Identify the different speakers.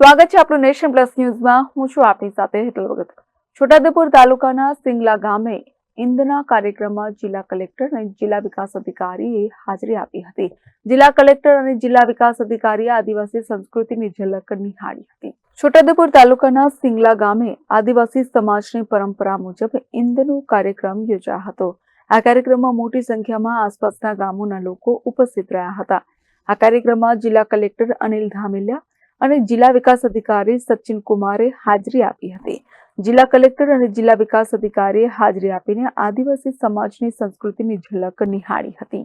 Speaker 1: સ્વાગત છે આપણું નેશન પ્લસ ન્યૂઝમાં. હું છું આપની સાથે હેતલ ભગત. છોટાઉદેપુર તાલુકાના સિંગલા ગામે ઇંધના કાર્યક્રમમાં જિલ્લા કલેક્ટર અને જિલ્લા વિકાસ અધિકારીએ હાજરી આપી હતી. જિલ્લા કલેક્ટર અને જિલ્લા વિકાસ અધિકારીએ આદિવાસી સંસ્કૃતિની ઝલક નિહાળી હતી. છોટાઉદેપુર તાલુકાના સિંગલા ગામે આદિવાસી સમાજની પરંપરા મુજબ ઇંધનો કાર્યક્રમ યોજાયો હતો. આ કાર્યક્રમમાં મોટી સંખ્યામાં આસપાસના ગામોના લોકો ઉપસ્થિત રહ્યા હતા. આ કાર્યક્રમમાં જિલ્લા કલેક્ટર અનિલ ધામેલિયા અને જિલ્લા વિકાસ અધિકારી સચિન કુમારે હાજરી આપી હતી. જિલ્લા કલેક્ટર અને જિલ્લા વિકાસ અધિકારીએ હાજરી આપીને આદિવાસી સમાજની સંસ્કૃતિની ઝલક નિહાળી હતી.